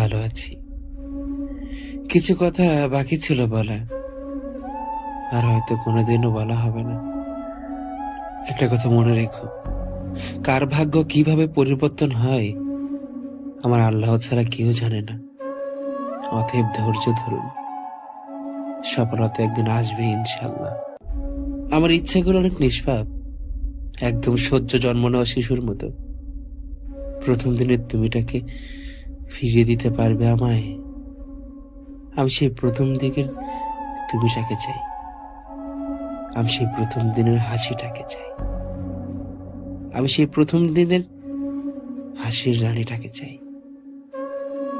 ভালো আছি। কিছু কথা বাকি ছিল বলা। আর হয়তো কোনোদিনও বলা হবে না। একটা কথা মনে রেখো। কার ভাগ্য কীভাবে পরিবর্তন হয়, আমার আল্লাহ ছাড়া কেউ জানে না। অতএব ধৈর্য ধরুন। সফলতা একদিন আসবে ইনশাল্লাহ আমার ইচ্ছাগুলো অনেক নিষ্পাপ। একদম সহ্য জন্ম নেওয়া শিশুর মতো। প্রথম দিনের তুমিটাকে ফিরিয়ে দিতে পারবে আমায়? আমি সেই প্রথম দিকের তুমিটাকে চাই। আমি সেই প্রথম দিনের হাসিটাকে চাই। আমি সেই প্রথম দিনের হাসির রানীটাকে চাই।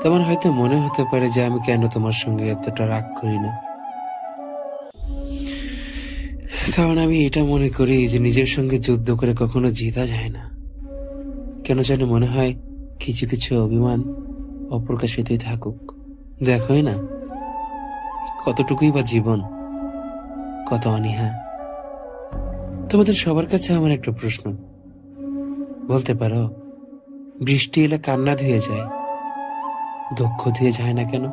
তোমার হয়তো মনে হতে পারে যে আমি কেন তোমার সঙ্গে এতটা রাগ করি না। কারণ আমি এটা মনে করি যে নিজের সঙ্গে যুদ্ধ করে কখনো জেতা যায় না। কেন জানি মনে হয় কিছু কিছু অভিমান অপ্রকাশিতই থাকুক। দেখোই না কতটুকুই বা জীবন, কত অনীহা। তোমাদের সবার কাছে আমার একটা প্রশ্ন। বলতে পারো, বৃষ্টি এলে কান্না ধুয়ে যায়, দুঃখ ধুয়ে যায় না কেন?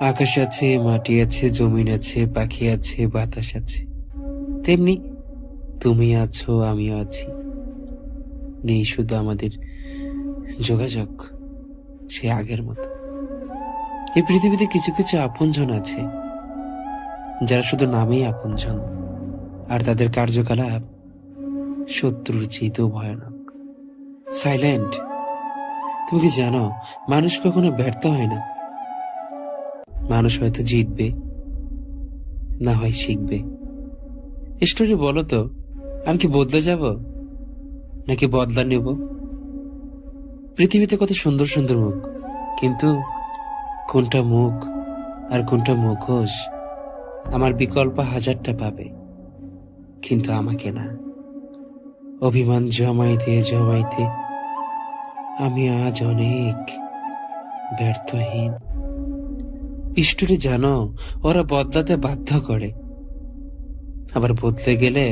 আকাশ আছে, মাটি আছে, জমিন আছে, পাখি আছে, বাতাস আছে। তেমনি তুমি আছো, আমিও আছি। নেই শুধু আমাদের যোগাযোগ। সে আগের মতো। এই পৃথিবীতে কিছু কিছু আপনজন আছে, যারা শুধু নামেই আপনজন, আর তাদের কার্যকলাপ শত্রুর চেয়েতেও ভয়ানক। সাইলেন্ট, তুমি কি জানো, মানুষ কখনো ব্যর্থ হয় না? মানুষ হয়তো জিতবে, না হয় শিখবে। স্টোরি বলো তো, আমি কি বদলে যাব, নাকি বদলা নেব? পৃথিবীতে কত সুন্দর সুন্দর মুখ, কিন্তু কোনটা মুখ আর কোনটা মুখোশ আমার বিকল্প হাজারটা পাবে, কিন্তু আমাকে না। অভিমান জমাইতে জমাইতে আমি আজ অনেক ব্যর্থহীন। স্টোরি জানো, ওরা বদলাতে বাধ্য করে। আবার বদলে গেলে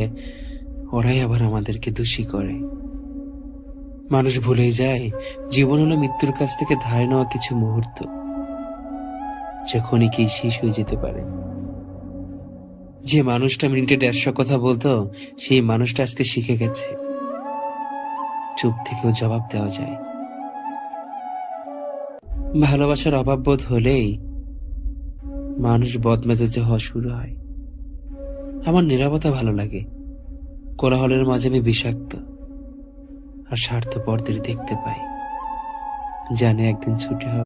ওরাই আবার আমাদেরকে দোষী করে। মানুষ ভুলে যায়, জীবন হলো মৃত্যুর কাছ থেকে ধারে নেওয়া কিছু মুহূর্ত যখনই কি শেষ হয়ে যেতে পারে। যে মানুষটা মিনিটে দেড়শো কথা বলতো, সেই মানুষটা আজকে শিখে গেছে। চুপ থেকেও জবাব দেওয়া যায়। ভালোবাসার অভাব বোধ হলেই মানুষ বদমেজাজে হওয়া শুরু হয়। আমার নিরাপত্তা ভালো লাগে। কোলাহলের মাঝে আমি বিষাক্ত। আর স্বার্থপরদের দেখতে পাই। জানে একদিন ছুটি হবে।